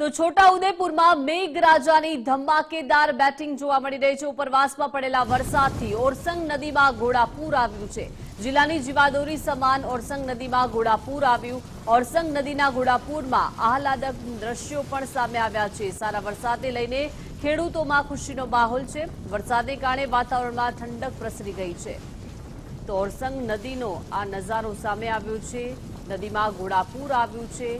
તો છોટાઉદેપુરમાં મેઘરાજાની ધમાકેદાર બેટિંગ જોવા મળી રહી છે. ઉપરવાસમાં પડેલા વરસાદથી ઓરસંગ નદીમાં ઘોડાપૂર આવ્યું છે. જિલ્લાની જીવાદોરી સમાન ઓરસંગ નદીમાં ઘોડાપૂર આવ્યું. ઓરસંગ નદીના ઘોડાપૂરમાં આહલાદક દ્રશ્યો પણ સામે આવ્યા છે. સારા વરસાદને લઈને ખેડૂતોમાં ખુશીનો માહોલ છે. વરસાદને કારણે વાતાવરણમાં ઠંડક પ્રસરી ગઈ છે. તો ઓરસંગ નદીનો આ નજારો સામે આવ્યો છે. નદીમાં ઘોડાપૂર આવ્યું છે.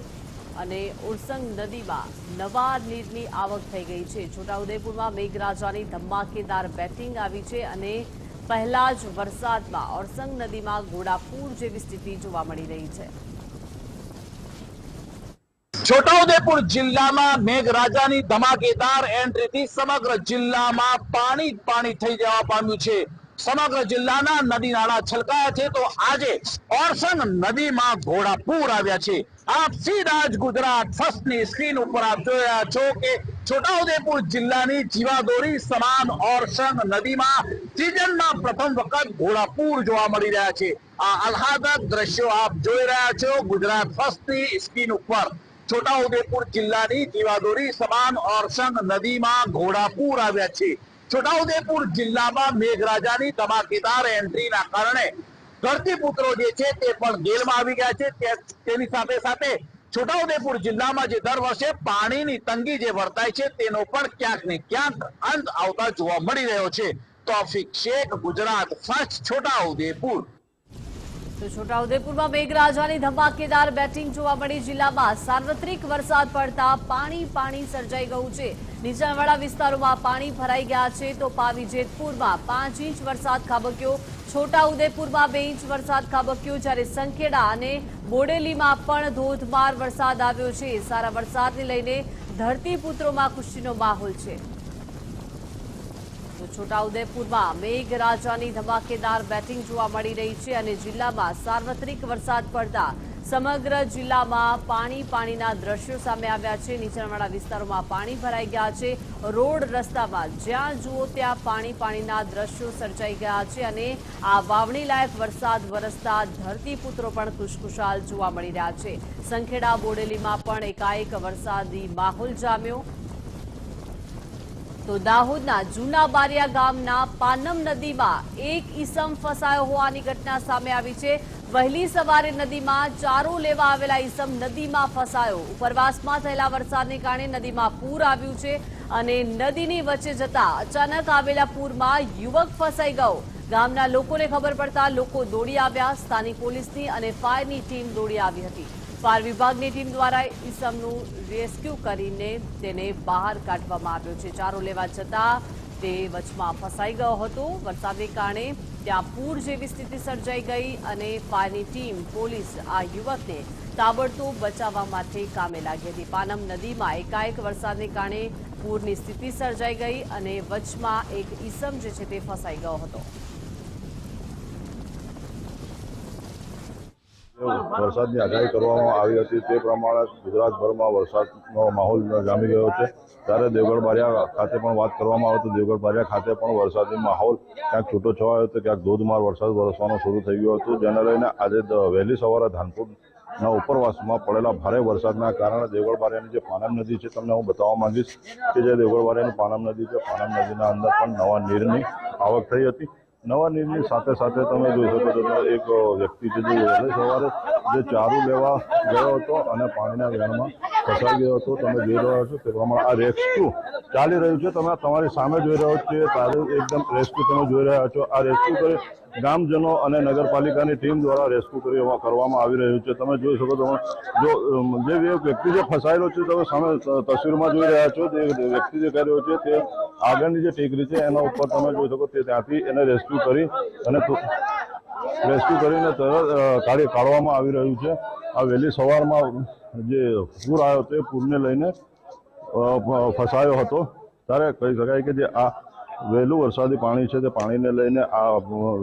અને ઉરસંગ નદીમાં નવા નીરની આવક થઈ ગઈ છે. છોટાઉદેપુરમાં મેઘરાજાની ધમાકેદાર બેટિંગ આવી છે અને પહેલા જ વરસાદમાં ઓરસંગ નદીમાં ઘોડાપૂર જેવી સ્થિતિ જોવા મળી રહી છે. છોટાઉદેપુર જિલ્લામાં મેઘરાજાની ધમાકેદાર એન્ટ્રીથી સમગ્ર જિલ્લામાં પાણી પાણી થઈ જવા પામ્યું છે. સમગ્ર જિલ્લાના નદી નાળા છલકાયા છે તો આજે ઓરસંગ નદીમાં ઘોડાપૂર આવ્યા છે. આપ સીધા જ ગુજરાત ફર્સ્ટની સ્ક્રીન ઉપર આપ જોઈ રહ્યા છો કે છોટાઉદેપુર જિલ્લાની જીવાદોરી સમાન ઓરસંગ નદીમાં સિઝનના પ્રથમ વખત ઘોડાપૂર જોવા મળી રહ્યા છે. આ આહલાદક દ્રશ્યો આપ જોઈ રહ્યા છો ગુજરાત ફર્સ્ટની સ્ક્રીન ઉપર. છોટાઉદેપુર જિલ્લાની જીવાદોરી સમાન ઓરસંગ નદીમાં ઘોડાપૂર આવ્યા છે. છોટાઉદેપુર જિલ્લામાં મેઘરાજાની ધમાકેદાર એન્ટ્રીના કારણે ધરતીપુત્રો જે છે તે પણ જેલમાં આવી ગયા છે. તેની સાથે સાથે છોટાઉદેપુર જિલ્લામાં જે દર વર્ષે પાણીની તંગી જે વર્તાય છે તેનો પણ ક્યાંક ને ક્યાંક અંત આવતા જોવા મળી રહ્યો છે. તોફિક શેખ ગુજરાત ફર્સ્ટ છોટાઉદેપુર. તો છોટાઉદેપુરમાં મેઘરાજાની ધમાકેદાર બેટિંગ જોવા મળી. જિલ્લામાં સાર્વત્રિક વરસાદ પડતા પાણી પાણી સર્જાઈ ગયું છે. નીચાણવાળા વિસ્તારોમાં પાણી ભરાઈ ગયા છે તો પાવી જેતપુરમાં પાંચ ઇંચ વરસાદ ખાબક્યો. છોટાઉદેપુરમાં બે ઇંચ વરસાદ ખાબક્યો જ્યારે સંખેડા અને બોડેલીમાં પણ ધોધમાર વરસાદ આવ્યો છે. સારા વરસાદને લઈને ધરતીપુત્રોમાં ખુશીનો માહોલ છે. તો છોટાઉદેપુરમાં મેઘરાજાની ધમાકેદાર બેટિંગ જોવા મળી રહી છે અને જિલ્લામાં સાર્વત્રિક વરસાદ પડતા સમગ્ર જિલ્લામાં પાણી પાણીના દ્રશ્યો સામે આવ્યા છે. નીચાણવાળા વિસ્તારોમાં પાણી ભરાઈ ગયા છે. રોડ રસ્તામાં જ્યાં જુઓ ત્યાં પાણી પાણીના દ્રશ્યો સર્જાઈ ગયા છે અને આ વાવણી લાયક વરસાદ વરસતા ધરતીપુત્રો પણ ખુશખુશાલ જોવા મળી રહ્યા છે. સંખેડા બોડેલીમાં પણ એકાએક વરસાદી માહોલ જામ્યો. તો દાહોદના જૂના બારિયા ગામના પાનમ નદીમાં એક ઈસમ ફસાયો હોવાની ઘટના સામે આવી છે. વહેલી સવારે નદીમાં ચારો લેવા આવેલા ઈસમ નદીમાં ફસાયો. ઉપરવાસમાં થયેલા વરસાદને કારણે નદીમાં પૂર આવ્યું છે અને નદીની વચ્ચે જતા અચાનક આવેલા પૂરમાં યુવક ફસાઈ ગયો. ગામના લોકોને ખબર પડતા લોકો દોડી આવ્યા. સ્થાનિક પોલીસની અને ફાયરની ટીમ દોડી આવી હતી. ફાયર વિભાગની ટીમ દ્વારા ઈસમનું રેસ્ક્યુ કરીને તેને બહાર કાઢવામાં આવ્યો છે. ચારો લેવા જતા તે વચમાં ફસાઈ ગયો હતો. વરસાદને કારણે ત્યાં પૂર જેવી સ્થિતિ સર્જાઈ ગઈ અને ફાયરની ટીમ, પોલીસ આ યુવકને તાબડતોબ બચાવવા માટે કામે લાગી હતી. પાનમ નદીમાં એકાએક વરસાદને કારણે પૂરની સ્થિતિ સર્જાઈ ગઈ અને વચમાં એક ઈસમ જે છે તે ફસાઈ ગયો હતો. વરસાદની આગાહી કરવામાં આવી હતી તે પ્રમાણે ગુજરાતભરમાં વરસાદનો માહોલ જામી ગયો છે. ત્યારે દેવગઢ બારિયા ખાતે પણ વાત કરવામાં આવે તો દેવગઢ બારિયા ખાતે પણ વરસાદી માહોલ ક્યાંક છૂટો છવાયો હતો, ક્યાંક ધોધમાર વરસાદ વરસવાનો શરૂ થઈ ગયો હતો. જેને લઈને આજે વહેલી સવારે ધાનપુરના ઉપરવાસમાં પડેલા ભારે વરસાદના કારણે દેવગઢ બારિયાની જે પાનમ નદી છે, તમને હું બતાવવા માંગીશ કે જે દેવગઢ બારિયાની પાનમ નદી છે, પાનમ નદીના અંદર પણ નવા નીરની આવક થઈ હતી. નવા નીરની સાથે સાથે તમે જોઈ શકો છો એક વ્યક્તિ છે જે સવારે જે ચારું લેવા ગયો હતો અને પાણીના વેણમાં ફસાઈ ગયો હતો તમે જોઈ રહ્યા છો પ્રમાણે આ રેસ્ક્યુ ચાલી રહ્યું છે તમે તમારી સામે જોઈ રહ્યો છો તારું એકદમ રેસ્ક્યુ તમે જોઈ રહ્યા છો આ રેસ્ક્યુ કરી ગામજનો અને નગરપાલિકાની ટીમ દ્વારા રેસ્ક્યુ કરી કરવામાં આવી રહ્યું છે તમે જોઈ શકો તમે જો જે વ્યક્તિ જે ફસાયેલો છે તમે સામે તસવીરમાં જોઈ રહ્યા છો જે વ્યક્તિ જે કર્યો છે તે આગળની જે ટેકરી છે એના ઉપર તમે જોઈ શકો તે ત્યાંથી એને રેસ્ક્યુ કરી અને રેસ્ક્યુ કરીને તરત કાઢી કાઢવામાં આવી રહ્યું છે. આ વહેલી સવારમાં જે પૂર આવ્યો તે પૂરને લઈને ફસાયો હતો. ત્યારે કહી શકાય કે જે આ વહેલું વરસાદી પાણી છે તે પાણીને લઈને આ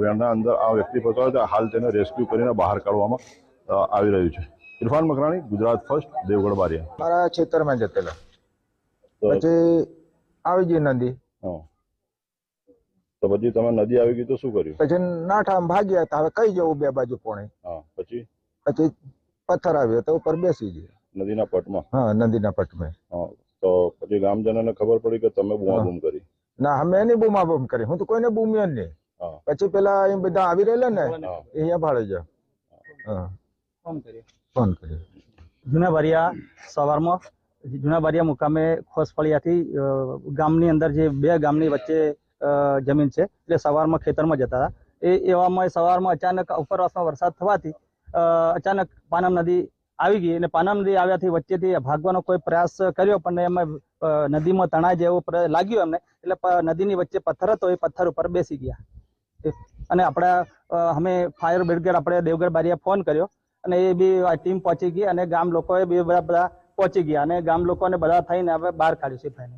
વેણના અંદર આ વ્યક્તિ ફસાયો છે હાલ તેને રેસ્ક્યુ કરીને બહાર કાઢવામાં આવી રહ્યું છે. ઇરફાન મકરાણી ગુજરાત ફર્સ્ટ દેવગઢ બારિયા. મારા ખેતરમાં જતેલા. પછી આવી ગઈ નદી. હા. તો પછી તમે નદી આવી ગઈ તો શું કર્યું? પછી નાઠા ભાગ્યા હતા. હવે કઈ જવું બે બાજુ પોણે? હા પછી? પછી પથ્થર આવ્યો તો ઉપર બેસી ગયા. નદીના પટમાં? હા નદીના પટમાં. હા તો પછી ગામજનોને ખબર પડી કે તમે બૂમાબૂમ કરી. ના અમે એની બૂમા બૂમ કરી. હું તો કોઈને બૂમ્યો જ નહીં. પછી પેલા એ બધા આવી રહેલા ને એ અહીંયા ભાડે જા હા. ફોન કર્યો. ફોન કર્યો. જૂના બારિયા સવારમાં જૂના બારિયા મુકામે ખોસફળિયાથી ગામની અંદર જે બે ગામની વચ્ચે જમીન છે. એટલે સવારમાં ખેતરમાં જતા હતા. એ, એવામાં સવારમાં અચાનક ઉપરવાસમાં વરસાદ થવાથી અચાનક પાનમ નદી આવી ગઈ અને પાનમ નદી આવ્યાથી વચ્ચેથી ભાગવાનો કોઈ પ્રયાસ કર્યો, પણ એમાં નદીમાં તણાઈ જેવો લાગ્યો એમને. એટલે નદીની વચ્ચે પથ્થર હતો, એ પથ્થર ઉપર બેસી ગયા. અને આપણા અમે ફાયર બ્રિગેડ, આપણે દેવગઢ બારીયા ફોન કર્યો અને એ બી ટીમ પહોંચી ગઈ અને ગામ લોકોએ બી બધા બધા પહોંચી ગયા અને ગામ લોકોને બધા થઈને હવે બહાર કાઢ્યું છે ભાઈને